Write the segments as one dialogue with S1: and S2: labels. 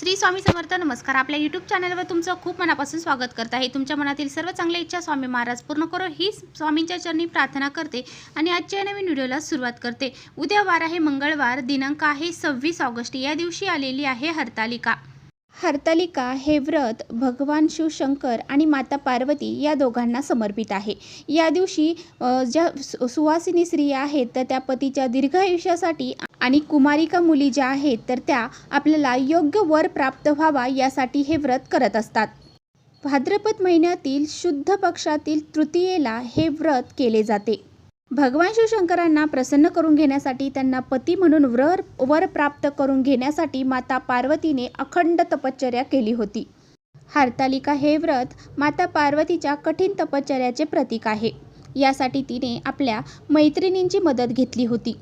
S1: श्री स्वामी समर्थ नमस्कार. आपल्या यूट्यूब चॅनलवर तुमचं खूप मनापासून स्वागत करत आहे. तुमच्या मनातील सर्व चांगल्या इच्छा स्वामी महाराज पूर्ण करो. ही स्वामींच्या चरणी प्रार्थना करते आणि आजच्या नवीन व्हिडिओला सुरुवात करते. उद्या वार आहे मंगळवार. दिनांक आहे सव्वीस ऑगस्ट. या दिवशी आलेली आहे हरतालिका. हरतालिका हे व्रत भगवान शिवशंकर आणि माता पार्वती या दोघांना समर्पित आहे. या दिवशी ज्या सु- सुवासिनी स्त्रिया आहेत तर त्या पतीच्या दीर्घ आयुष्यासाठी आणि कुमारिका मुली ज्या आहेत तर त्या आपल्याला योग्य वर प्राप्त व्हावा यासाठी हे व्रत करत असतात. भाद्रपद महिन्यातील शुद्ध पक्षातील तृतीयेला हे व्रत केले जाते. भगवान शिवशंकरांना प्रसन्न करून घेण्यासाठी त्यांना पती म्हणून व्र वर प्राप्त करून घेण्यासाठी माता पार्वतीने अखंड तपश्चर्या केली होती. हरतालिका हे व्रत माता पार्वतीच्या कठीण तपश्चर्याचे प्रतीक आहे. यासाठी तिने आपल्या मैत्रिणींची मदत घेतली होती.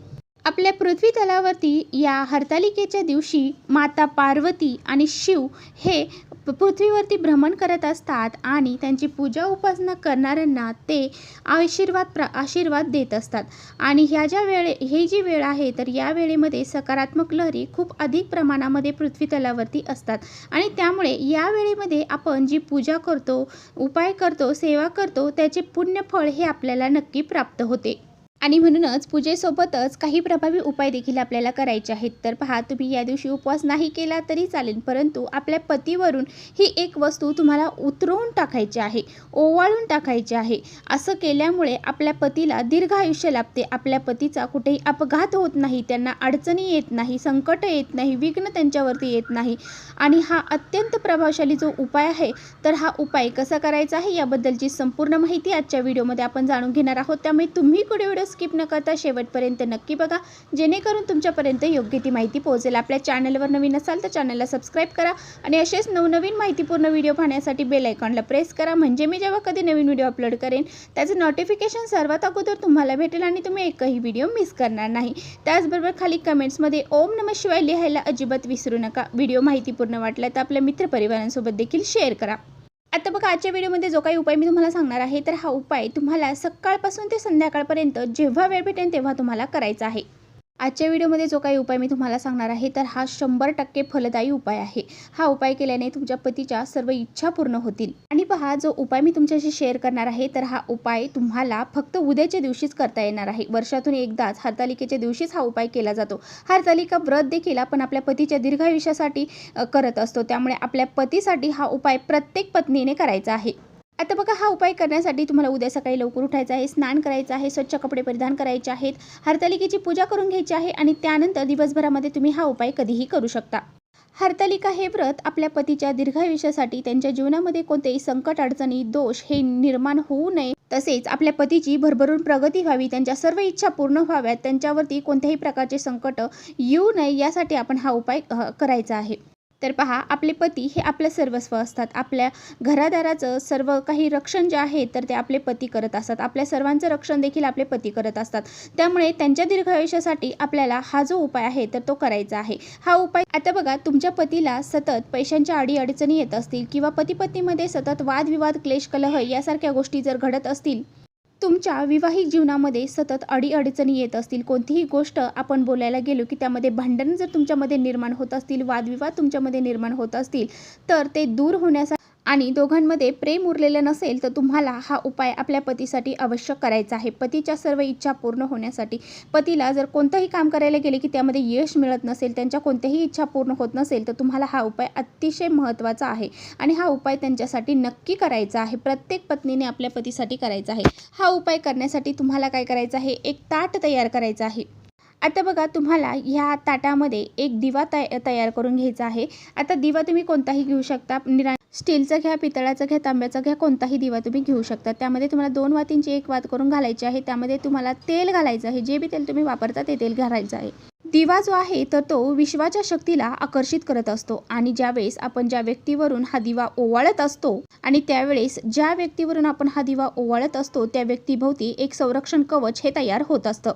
S1: आपल्या पृथ्वी तलावरती या हरतालिकेच्या दिवशी माता पार्वती आणि शिव हे पृथ्वीवरती भ्रमण करत असतात आणि त्यांची पूजा उपासना करणाऱ्यांना ते आशीर्वाद प्र आशीर्वाद देत असतात. आणि ह्या ज्या वेळे ही जी वेळ आहे तर या वेळेमध्ये सकारात्मक लहरी खूप अधिक प्रमाणामध्ये पृथ्वी तलावरती असतात. आणि त्यामुळे या वेळेमध्ये आपण जी पूजा करतो उपाय करतो सेवा करतो त्याचे पुण्यफळ हे आपल्याला नक्की प्राप्त होते. आणि म्हणूनच पूजेसोबतच काही प्रभावी उपाय देखील आपल्याला करायचे आहेत. तर पहा तुम्ही या दिवशी उपवास नाही केला तरी चालेल परंतु आपल्या पतीवरून ही एक वस्तू तुम्हाला उतरवून टाकायची आहे ओवाळून टाकायची आहे. असं केल्यामुळे आपल्या पतीला दीर्घ आयुष्य लाभते. आपल्या पतीचा कुठेही अपघात होत नाही त्यांना अडचणी येत नाही संकट येत नाही विघ्न त्यांच्यावरती येत नाही. आणि हा अत्यंत प्रभावशाली जो उपाय आहे तर हा उपाय कसा करायचा आहे याबद्दलची संपूर्ण माहिती आजच्या व्हिडिओमध्ये आपण जाणून घेणार आहोत. त्यामुळे तुम्ही कुठे व्हिडिओ स्किप न करता शेवटपर्यंत नक्की बघा. जेणेकरून तुमच्यापर्यंत योग्य ती माहिती पोहोचेल. आपल्या चॅनलवर नवीन असाल तर चॅनलला सबस्क्राईब करा आणि असेच नवनवीन माहितीपूर्ण व्हिडिओ पाहण्यासाठी बेल आयकॉनला प्रेस करा. म्हणजे मी जेव्हा कधी नवीन व्हिडिओ अपलोड करेन त्याचं नोटिफिकेशन सर्वात अगोदर तुम्हाला भेटेल आणि तुम्ही एकही व्हिडिओ मिस करणार नाही. त्याचबरोबर खाली कमेंट्समध्ये ओम नम शिवाय लिहायला अजिबात विसरू नका. व्हिडिओ माहितीपूर्ण वाटला तर आपल्या मित्रपरिवारांसोबत देखील शेअर करा. आता बघा आजच्या व्हिडिओमध्ये जो काही उपाय मी तुम्हाला सांगणार आहे तर हा उपाय तुम्हाला सकाळपासून ते संध्याकाळपर्यंत जेव्हा वेळ भेटेल तेव्हा तुम्हाला करायचा आहे. आजच्या व्हिडिओमध्ये जो काही उपाय मी तुम्हाला सांगणार आहे तर हा शंभर टक्के फलदायी उपाय आहे. हा उपाय केल्याने तुमच्या पतीच्या सर्व इच्छा पूर्ण होतील. आणि पहा जो उपाय मी तुमच्याशी शेअर करणार आहे तर हा उपाय तुम्हाला फक्त उद्याच्या दिवशीच करता येणार आहे. वर्षातून एकदाच हरतालिकेच्या दिवशीच हा उपाय केला जातो. हरतालिका व्रत देखील आपण आपल्या पतीच्या दीर्घायुष्यासाठी करत असतो. त्यामुळे आपल्या पतीसाठी हा उपाय प्रत्येक पत्नीने करायचा आहे. आता बघा हा उपाय करण्यासाठी तुम्हाला उद्या सकाळी लवकर उठायचं आहे स्नान करायचं आहे स्वच्छ कपडे परिधान करायचे आहेत हरतालिकेची पूजा करून घ्यायची आहे आणि त्यानंतर दिवसभरामध्ये तुम्ही हा उपाय कधीही करू शकता. हरतालिका हे व्रत आपल्या पतीच्या दीर्घायुष्यासाठी त्यांच्या जीवनामध्ये कोणतेही संकट अडचणी दोष हे निर्माण होऊ नये. तसेच आपल्या पतीची भरभरून प्रगती व्हावी त्यांच्या सर्व इच्छा पूर्ण व्हाव्यात त्यांच्यावरती कोणत्याही प्रकारचे संकट येऊ नये यासाठी आपण हा उपाय करायचा आहे. तर पहा आपले पती हे आपलं सर्वस्व असतात. आपल्या घरादाराचं सर्व काही रक्षण जे आहे तर ते आपले पती करत असतात. आपल्या सर्वांचं रक्षण देखील आपले पती करत असतात. त्यामुळे त्यांच्या दीर्घायुष्यासाठी आपल्याला हा जो उपाय आहे तर तो करायचा आहे. हा उपाय आता बघा तुमच्या पतीला सतत पैशांच्या अडीअडचणी येत असतील किंवा पती पत्नीमध्ये सतत वादविवाद क्लेश कलह यासारख्या गोष्टी जर घडत असतील तुमच्या विवाहिक जीवनामध्ये सतत अडीअडचणी येत असतील कोणतीही गोष्ट आपण बोलायला गेलो की त्यामध्ये भांडण जर तुमच्यामध्ये निर्माण होत असतील वादविवाद तुमच्यामध्ये निर्माण होत असतील तर ते दूर होण्यासाठी आणि दोघांमध्ये प्रेम उरलेलं नसेल तर तुम्हाला हा उपाय आपल्या पतीसाठी अवश्य करायचा आहे. पतीच्या सर्व इच्छा पूर्ण होण्यासाठी पतीला जर कोणतंही काम करायला गेले की त्यामध्ये यश मिळत नसेल त्यांच्या कोणत्याही इच्छा पूर्ण होत नसेल तर तुम्हाला हा उपाय अतिशय महत्त्वाचा आहे आणि हा उपाय त्यांच्यासाठी नक्की करायचा आहे. प्रत्येक पत्नीने आपल्या पतीसाठी करायचा आहे. हा उपाय करण्यासाठी तुम्हाला काय करायचं आहे? एक ताट तयार करायचं आहे. आता बघा तुम्हाला ह्या ताटामध्ये एक दिवा तय तयार करून घ्यायचा आहे. आता दिवा तुम्ही कोणताही घेऊ शकता. निरा स्टीलचा घ्या पितळाचा घ्या तांब्याचा घ्या कोणताही दिवा तुम्ही घेऊ शकता. त्यामध्ये तुम्हाला दोन वातींची एक वात करून घालायची आहे. त्यामध्ये तुम्हाला तेल घालायचं आहे. जे बी तेल तुम्ही वापरता ते तेल घालायचं आहे. दिवा जो आहे तर तो विश्वाच्या शक्तीला आकर्षित करत असतो आणि ज्यावेळेस आपण ज्या व्यक्तीवरून हा दिवा ओवाळत असतो आणि त्यावेळेस ज्या व्यक्तीवरून आपण हा दिवा ओवाळत असतो त्या व्यक्तीभोवती एक संरक्षण कवच हे तयार होत असतं.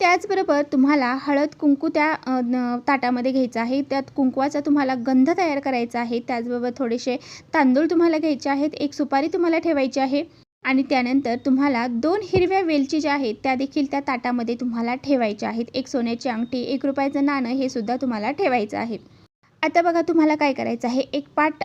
S1: त्याचबरोबर तुम्हाला हळद कुंकू त्या न- ताटामध्ये घ्यायचं आहे. त्यात कुंकवाचा तुम्हाला गंध तयार करायचा आहे. त्याचबरोबर थोडेसे तांदूळ तुम्हाला घ्यायचे आहेत. एक सुपारी तुम्हाला ठेवायची आहे. आणि त्यानंतर तुम्हाला दोन हिरव्या वेलची ज्या आहेत त्या देखील त्या ताटामध्ये तुम्हाला ठेवायच्या आहेत. एक सोन्याची अंगठी एक रुपयाचं नाणं हे सुद्धा तुम्हाला ठेवायचं आहे. आता बघा तुम्हाला काय करायचं आहे? एक पाट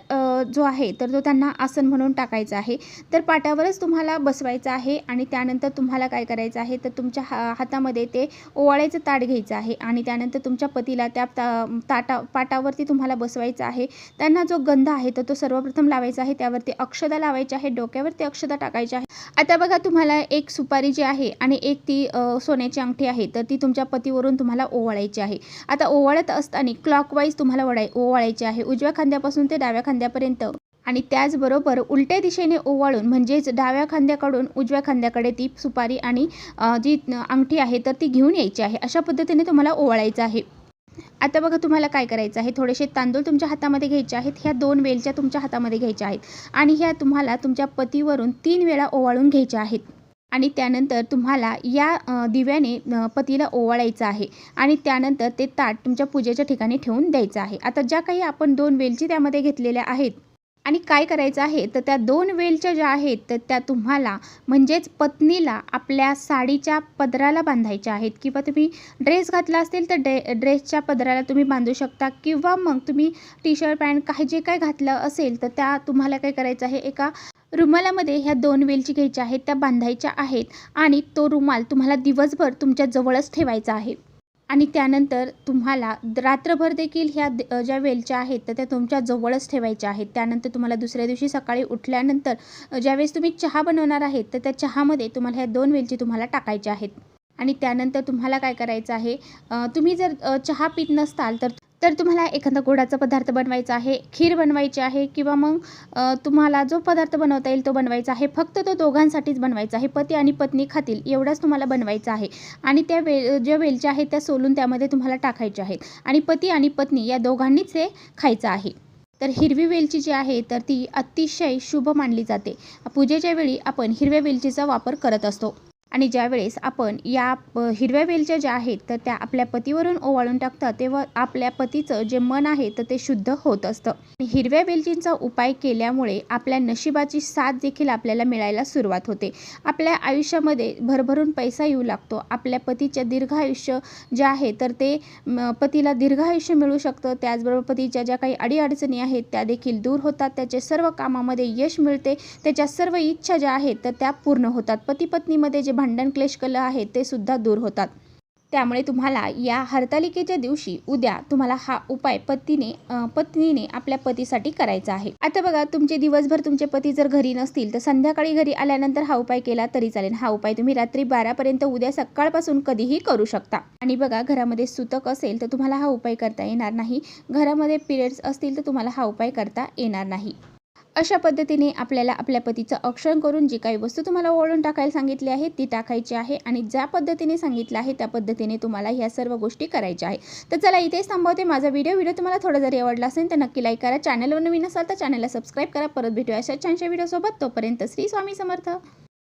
S1: जो आहे तर तो त्यांना आसन म्हणून टाकायचा आहे. तर पाटावरच तुम्हाला बसवायचं आहे आणि त्यानंतर तुम्हाला काय करायचं आहे? तर तुमच्या हा हातामध्ये ते ओवाळायचं ताट घ्यायचं आहे आणि त्यानंतर तुमच्या पतीला त्या ता ताटा पाटावरती तुम्हाला बसवायचं आहे. त्यांना जो गंध आहे तर तो सर्वप्रथम लावायचा आहे. त्यावरती अक्षदा लावायची आहे डोक्यावरती अक्षदा टाकायची आहे आता बघा तुम्हाला एक सुपारी जी आहे आणि एक ती सोन्याची अंगठी आहे तर ती तुमच्या पतीवरून तुम्हाला ओवाळायची आहे. आता ओवाळत असताना क्लॉकवाईज तुम्हाला वडाय ओवाळायचे आहे. उजव्या खांद्यापासून ते डाव्या खांद्यापर्यंत. आणि त्याचबरोबर उलट्या दिशेने ओवाळून म्हणजेच डाव्या खांद्याकडून उजव्या खांद्याकडे ती सुपारी आणि जी अंगठी आहे तर ती घेऊन यायची आहे. अशा पद्धतीने तुम्हाला ओवाळायचं आहे. आता बघा तुम्हाला काय करायचं आहे. थोडेसे तांदूळ तुमच्या हातामध्ये घ्यायचे आहेत. ह्या दोन वेलच्या तुमच्या हातामध्ये घ्यायच्या आहेत. आणि ह्या तुम्हाला तुमच्या पतीवरून तीन वेळा ओवाळून घ्यायच्या आहेत. आणि त्यानंतर तुम्हाला या दिव्याने पतीला ओवाळायचं आहे. आणि त्यानंतर ते ताट तुमच्या पूजेच्या ठिकाणी ठेवून द्यायचं आहे. आता ज्या काही आपण दोन वेलची त्यामध्ये घेतलेल्या आहेत आणि काय करायचं आहे तर त्या दोन वेलच्या ज्या आहेत तर त्या तुम्हाला म्हणजेच पत्नीला आपल्या साडीच्या पदराला बांधायच्या आहेत. किंवा तुम्ही ड्रेस घातला असेल तर ड्रे ड्रेसच्या पदराला तुम्ही बांधू शकता. किंवा मग तुम्ही टी शर्ट पॅन्ट काही जे काय घातलं असेल तर त्या तुम्हाला काय करायचं आहे एका रुमालामध्ये ह्या दोन वेलची घ्यायच्या आहेत त्या बांधायच्या आहेत आणि तो रुमाल तुम्हाला दिवसभर तुमच्या जवळच ठेवायचा आहे. आणि त्यानंतर तुम्हाला रात्रभर देखील ह्या ज्या वेलच्या आहेत तर त्या तुमच्या जवळच ठेवायच्या आहेत. त्यानंतर तुम्हाला दुसऱ्या दिवशी सकाळी उठल्यानंतर ज्यावेळेस तुम्ही चहा बनवणार आहेत तर त्या चहामध्ये तुम्हाला ह्या दोन वेलची तुम्हाला टाकायच्या आहेत. आणि त्यानंतर तुम्हाला काय करायचं आहे तुम्ही जर चहा पित नसताल तर तर तुम्हाला एखादा गोडाचा पदार्थ बनवायचा आहे खीर बनवायची आहे किंवा मग तुम्हाला जो पदार्थ बनवता येईल तो बनवायचा आहे फक्त तो दोघांसाठीच बनवायचा आहे पती आणि पत्नी खातील एवढाच तुम्हाला बनवायचा आहे. आणि त्या वे ज्या वेलच्या आहेत त्या सोलून त्यामध्ये तुम्हाला टाकायच्या आहेत. आणि पती आणि पत्नी या दोघांनीच हे खायचं आहे. तर हिरवी वेलची जी आहे तर ती अतिशय शुभ मानली जाते. पूजेच्या वेळी आपण हिरव्या वेलचीचा वापर करत असतो. आणि ज्यावेळेस आपण या हिरव्या वेलच्या ज्या आहेत तर त्या आपल्या पतीवरून ओवाळून टाकतात तेव्हा आपल्या पतीचं जे मन आहे तर ते शुद्ध होत असतं. हिरव्या वेलचींचा उपाय केल्यामुळे आपल्या नशिबाची साथ देखील आपल्याला मिळायला सुरुवात होते. आपल्या आयुष्यामध्ये भरभरून पैसा येऊ लागतो. आपल्या पतीच्या दीर्घ आयुष्य जे आहे तर ते पतीला दीर्घ आयुष्य मिळू शकतं. त्याचबरोबर पतीच्या ज्या काही अडीअडचणी आहेत त्या देखील दूर होतात. त्याचे सर्व कामामध्ये यश मिळते. त्याच्या सर्व इच्छा ज्या आहेत तर त्या पूर्ण होतात. पती पत्नीमध्ये जे भांडण क्लेश कल आहेत ते सुद्धा दूर होतात. त्यामुळे तुम्हाला या हरतालिकेच्या दिवशी उद्या तुम्हाला हा उपाय पतीने पत्नीने आपल्या पतीसाठी करायचा आहे. आता बघा तुमचे दिवसभर तुमचे पती जर घरी नसतील तर संध्याकाळी घरी आल्यानंतर हा उपाय केला तरी चालेल. हा उपाय तुम्ही रात्री बारापर्यंत उद्या सकाळपासून कधीही करू शकता. आणि बघा घरामध्ये सुतक असेल तर तुम्हाला हा उपाय करता येणार नाही. घरामध्ये पिरियड्स असतील तर तुम्हाला हा उपाय करता येणार नाही. अशा पद्धतीने आपल्याला आपल्या पतीचं औक्षण करून जी काही वस्तू तुम्हाला ओळून टाकायला सांगितली आहे ती टाकायची आहे आणि ज्या पद्धतीने सांगितलं आहे त्या पद्धतीने तुम्हाला ह्या सर्व गोष्टी करायच्या आहे. तर चला इथेच थांबवते माझा व्हिडिओ व्हिडिओ तुम्हाला थोडा जरी आवडला असेल तर नक्की लाईक करा. चॅनलवर नवीन असाल तर चॅनलला सबस्क्राईब करा. परत भेटूया अशा छानशा व्हिडिओसोबत तोपर्यंत श्री स्वामी समर्थ.